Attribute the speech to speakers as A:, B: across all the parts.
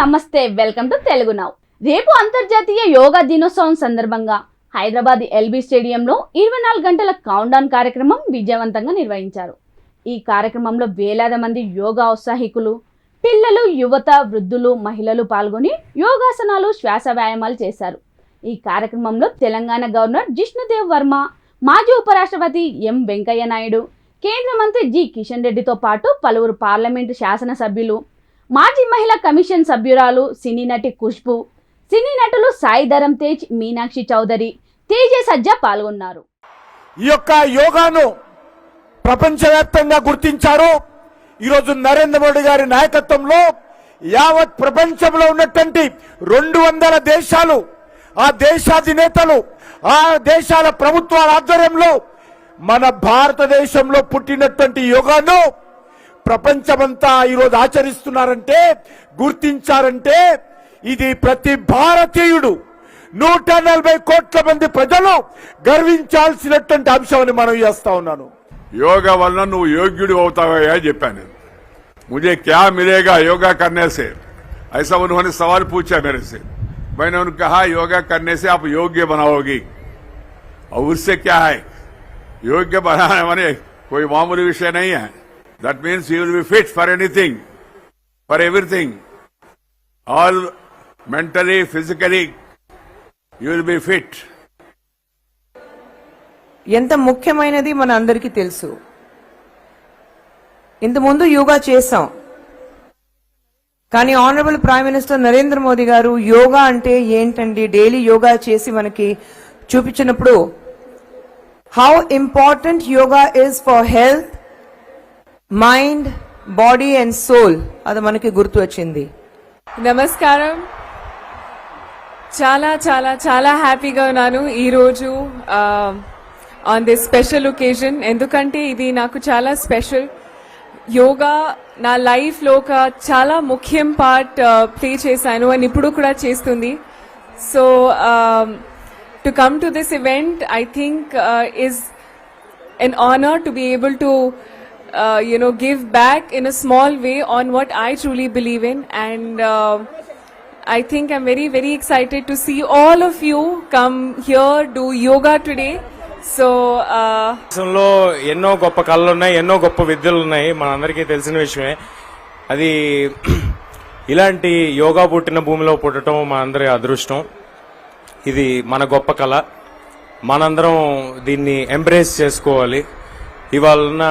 A: నమస్తే welcome to Telugu now. రేపు అంతర్జాతీయ యోగా దినోత్సవం సందర్భంగా హైదరాబాద్ ఎల్బీ స్టేడియంలో ఇరవై నాలుగు గంటల కౌంట్డౌన్ కార్యక్రమం విజయవంతంగా నిర్వహించారు. ఈ కార్యక్రమంలో వేలాది మంది యోగా ఉత్సాహికులు పిల్లలు యువత వృద్ధులు మహిళలు పాల్గొని యోగాసనాలు శ్వాస వ్యాయామాలు చేశారు. ఈ కార్యక్రమంలో తెలంగాణ గవర్నర్ జిష్ణుదేవ్ వర్మ మాజీ ఉపరాష్ట్రపతి ఎం వెంకయ్య నాయుడు కేంద్ర మంత్రి జి కిషన్ రెడ్డితో పాటు పలువురు పార్లమెంటు శాసనసభ్యులు మాజీ మహిళా కమిషన్ సభ్యురాలు సినీ నటి ఖుష్బు సినీ నటులు సాయి ధరం తేజ్ మీనాక్షి చౌదరి తేజ సజ్జ పాల్గొన్నారు.
B: ఈ యొక్క యోగాను ప్రపంచవ్యాప్తంగా గుర్తించారు. ఈరోజు నరేంద్ర మోడీ గారి నాయకత్వంలో యావత్ ప్రపంచంలో ఉన్నటువంటి రెండు వందల దేశాలు ఆ దేశాధినేతలు ఆ దేశాల ప్రభుత్వాల ఆధ్వర్యంలో మన భారతదేశంలో పుట్టినటువంటి యోగాను ప్రపంచమంతా ఈరోజు ఆచరిస్తున్నారంటే గుర్తించారంటే ఇది ప్రతి భారతీయుడు నూట నలభై కోట్ల మంది ప్రజలు గర్వించాల్సినటువంటి అంశం మనం చేస్తా ఉన్నాను.
C: యోగా వల్ల నువ్వు యోగ్యుడు అవుతావయ్యా చెప్పాను ముజే క్యా మిలేగా యోగా కన్నేసే ఐసా ऐसा సవాల్ పూచా पूछा మైన కహా యోగా కన్నేసే कहा యోగ్య బనావోగి. से క్యా హాయ్ యోగ్య బనామని उससे మామూలు है That means he will be fit for anything, for everything. All mentally, physically, you will be fit.
D: ఎంత ముఖ్యమైనది మన అందరికీ తెలుసు ఇంతకుముందు యోగా చేసాం కానీ honourable prime minister Narendra Modi గారు యోగా అంటే ఏంటండి డైలీ యోగా చేసి మనకి చూపించినప్పుడు how important yoga is for health mind body and soul అది మనకి గుర్తు వచ్చింది.
E: నమస్కారం. చాలా చాలా చాలా హ్యాపీగా ఉన్నాను ఈరోజు ఆన్ దిస్ స్పెషల్ ఒకేజన్ ఎందుకంటే ఇది నాకు చాలా స్పెషల్ యోగా నా లైఫ్లో ఒక చాలా ముఖ్యం పార్ట్ ప్లే చేశాను అని ఇప్పుడు కూడా చేస్తుంది. So to come to this event I think is an honour to be able to uh, you know give back in a small way on what i truly believe in and uh, i think i'm very very excited to see all of you come here do yoga today so
F: దేశంలో ఎన్నో గొప్ప కళలు ఉన్నాయి ఎన్నో గొప్ప విద్యలు ఉన్నాయి మనందరికీ తెలిసిన విషయమే అది ఇలాంటి యోగా పుట్టిన భూమిలో పుట్టడం మనందరి అదృష్టం ఇది మన గొప్ప కళ మనందరం దీన్ని ఎంబ్రేస్ చేసుకోవాలి ఇవాళ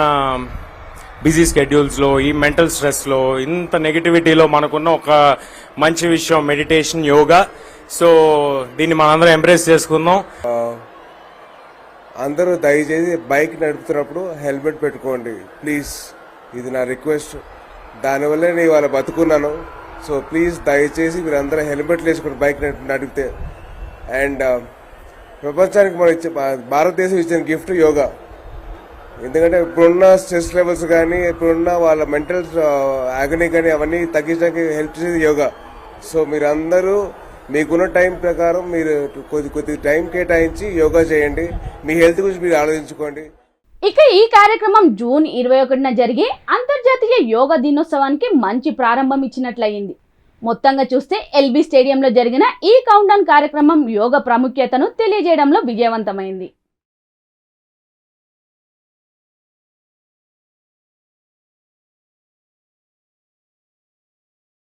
F: బిజీ స్కెడ్యూల్స్లో ఈ మెంటల్ స్ట్రెస్లో ఇంత నెగిటివిటీలో మనకున్న ఒక మంచి విషయం మెడిటేషన్ యోగా. సో దీన్ని మనందరం ఎంప్రెస్ చేసుకుందాం.
G: అందరూ దయచేసి బైక్ నడుపుతున్నప్పుడు హెల్మెట్ పెట్టుకోండి. ప్లీజ్ ఇది నా రిక్వెస్ట్. దానివల్లే నేను ఇవాళ బతుకున్నాను. సో ప్లీజ్ దయచేసి మీరు అందరూ హెల్మెట్లు వేసుకుని బైక్ నడిపితే. అండ్ ప్రపంచానికి మనం ఇచ్చే భారతదేశం ఇచ్చిన గిఫ్ట్ యోగా. ఎందుకంటే ఇప్పుడున్న స్ట్రెస్ లెవెల్స్ కానీ ఇప్పుడున్న వాళ్ళ మెంటల్ ఆగనీ కానీ అవన్నీ తగ్గించడానికి హెల్ప్ చేసేది యోగా. సో మీరందరూ మీకున్న టైం ప్రకారం మీరు కొద్ది కొద్ది టైం కేటాయించి యోగా చేయండి. మీ హెల్త్ గురించి మీరు ఆలోచించుకోండి.
A: ఇక ఈ కార్యక్రమం జూన్ ఇరవై ఒకటిన జరిగే అంతర్జాతీయ యోగా దినోత్సవానికి మంచి ప్రారంభం ఇచ్చినట్లయింది. మొత్తంగా చూస్తే ఎల్బీ స్టేడియంలో జరిగిన ఈ కౌంటౌన్ కార్యక్రమం యోగ ప్రాముఖ్యతను తెలియజేయడంలో విజయవంతమైంది.